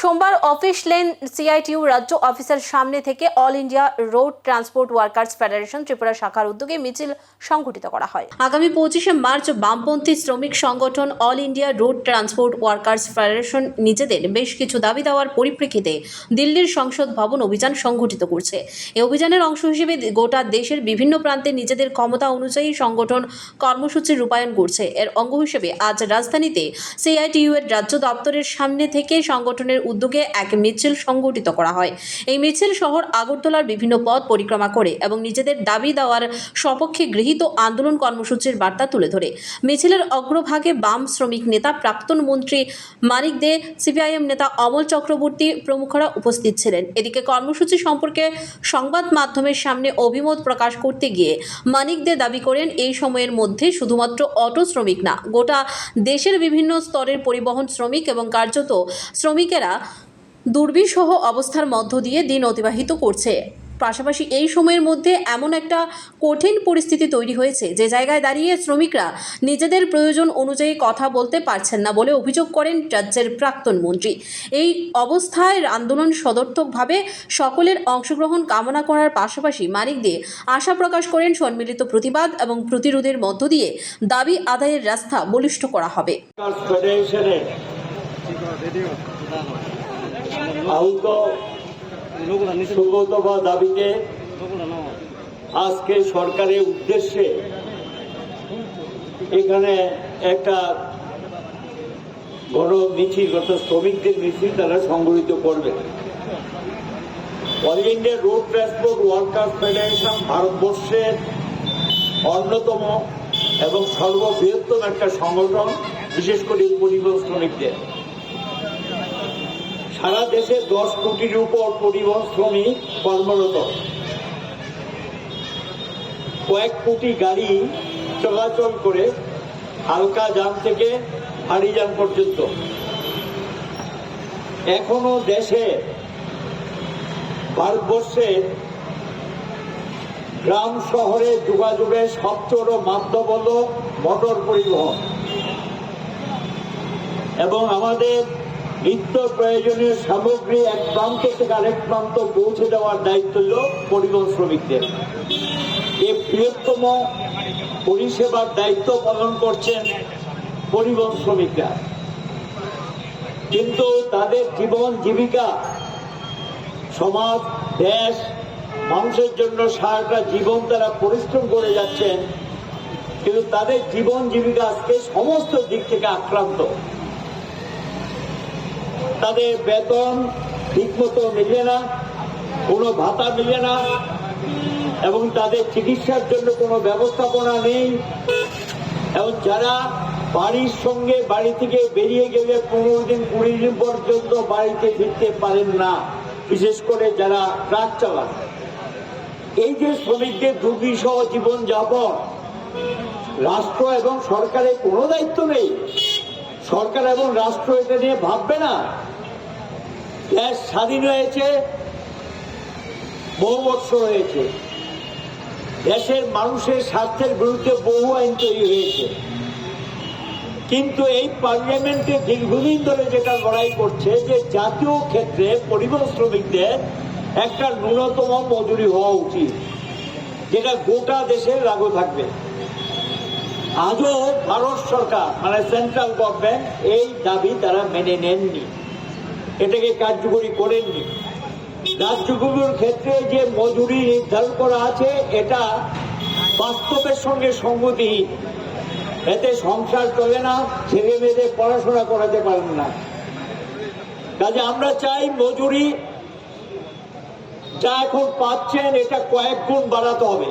সোমবার office lane CITU রাজ্য অফিসের সামনে থেকে all India road transport workers federation Tripura শাখার উদ্যোগে মিছিল সংঘটিত করা হয়। আগামী পঁচিশে মার্চ বামপন্থী শ্রমিক সংগঠন all India road transport workers federation নিজেদের বেশ কিছু দাবি দেওয়ার পরিপ্রেক্ষিতে দিল্লির সংসদ ভবন অভিযান সংঘটিত করছে। এই অভিযানের অংশ হিসেবে গোটা দেশের বিভিন্ন প্রান্তে নিজেদের ক্ষমতা অনুযায়ী সংগঠন কর্মসূচি রূপায়ণ করছে। এর অঙ্গ হিসেবে আজ রাজধানীতে সিআইটিইউ এর রাজ্য দপ্তরের সামনে থেকে সংগঠনের উদ্যোগে এক মিছিল সংগঠিত করা হয়। এই মিছিল শহর আগরতলার বিভিন্ন পথ পরিক্রমা করে এবং নিজেদের দাবি দেওয়ার সপক্ষে গৃহীত আন্দোলন কর্মসূচির বার্তা তুলে ধরে। মিছিলের অগ্রভাগে বাম শ্রমিক নেতা প্রাক্তন মন্ত্রী মানিক দে, সিপিআইএম নেতা অমল চক্রবর্তী প্রমুখরা উপস্থিত ছিলেন। এদিকে কর্মসূচি সম্পর্কে সংবাদ মাধ্যমের সামনে অভিমত প্রকাশ করতে গিয়ে মানিক দে দাবি করেন, এই সময়ের মধ্যে শুধুমাত্র অটো শ্রমিক না, গোটা দেশের বিভিন্ন স্তরের পরিবহন শ্রমিক এবং কার্যত শ্রমিকেরা দুর্বিষহ অবস্থার মধ্য দিয়ে দিন অতিবাহিত করছে। পাশাপাশি এই সময়ের মধ্যে এমন একটা কঠিন পরিস্থিতি তৈরি হয়েছে, যে জায়গায় দাঁড়িয়ে শ্রমিকরা নিজেদের প্রয়োজন অনুযায়ী কথা বলতে পারছেন না বলে অভিযোগ করেন রাজ্যের প্রাক্তন মন্ত্রী। এই অবস্থায় আন্দোলন সদর্থকভাবে সকলের অংশগ্রহণ কামনা করার পাশাপাশি মানিক দিয়ে আশা প্রকাশ করেন সম্মিলিত প্রতিবাদ এবং প্রতিরোধের মধ্য দিয়ে দাবি আদায়ের রাস্তা বলিষ্ঠ করা হবে। আহত দফা দাবিতে আজকে সরকারের উদ্দেশ্যে এখানে একটা বড় মিছিল অর্থাৎ শ্রমিকদের মিছিল তারা সংগঠিত করবে। All India road transport workers federation ভারতবর্ষের অন্যতম এবং সর্ববৃহত্তম একটা সংগঠন, বিশেষ করে পরিবহন শ্রমিকদের। সারা দেশে দশ কোটির উপর পরিবহন শ্রমিক কর্মরত। কয়েক কোটি গাড়ি চলাচল করে হালকা যান থেকে ভারী যান পর্যন্ত। এখনও দেশে ভারতবর্ষে গ্রাম শহরে যোগাযোগের সবচেয়ে মাধ্যম হল মোটর পরিবহন। এবং আমাদের নিত্য প্রয়োজনীয় সামগ্রী এক প্রান্ত থেকে আরেক প্রান্ত পৌঁছে দেওয়ার দায়িত্ব হল পরিবহন শ্রমিকদের। এই বৃহত্তম পরিষেবার দায়িত্ব পালন করছেন পরিবহন শ্রমিকরা। কিন্তু তাদের জীবন জীবিকা, সমাজ, দেশ, মানুষের জন্য সারাটা জীবন তারা পরিশ্রম করে যাচ্ছেন। কিন্তু তাদের জীবন জীবিকা আজকে সমস্ত দিক থেকে আক্রান্ত। তাদের বেতন ঠিকমতো মিলে না, কোনো ভাতা মিলে না, এবং তাদের চিকিৎসার জন্য কোনো ব্যবস্থাপনা নেই। এবং যারা বাড়ির সঙ্গে বাড়ি থেকে বেরিয়ে গেলে পনেরো দিন, কুড়ি দিন পর্যন্ত বাড়িতে ফিরতে পারেন না, বিশেষ করে যারা ট্রাক চালান। এই যে শ্রমিকদের দুর্বিষহ জীবন যাপন রাষ্ট্র এবং সরকারের কোনো দায়িত্ব নেই। সরকার এবং রাষ্ট্র এটা নিয়ে ভাববে না। দেশ স্বাধীন হয়েছে, বহু বছর হয়েছে। দেশের মানুষের স্বার্থের বিরুদ্ধে বহু আইন তৈরি হয়েছে। কিন্তু এই পার্লামেন্টে দীর্ঘদিন ধরে যেটা লড়াই করছে, যে জাতীয় ক্ষেত্রে পরিবহন শ্রমিকদের একটা ন্যূনতম মজুরি হওয়া উচিত, যেটা গোটা দেশে লাগু থাকবে। আজও ভারত সরকার মানে সেন্ট্রাল গভর্নমেন্ট এই দাবি তারা মেনে নেননি। এটাকে কার্যকরী করেননি। রাজ্যগুলোর ক্ষেত্রে যে মজুরি নির্ধারণ করা আছে, এটা বাস্তবের সঙ্গে সঙ্গতিহীন। এতে সংসার চলে না ছেলে মেয়েদের পড়াশোনা করাতে পারেন না। কাজে আমরা চাই মজুরি যা এখন পাচ্ছেন, এটা কয়েক গুণ বাড়াতে হবে।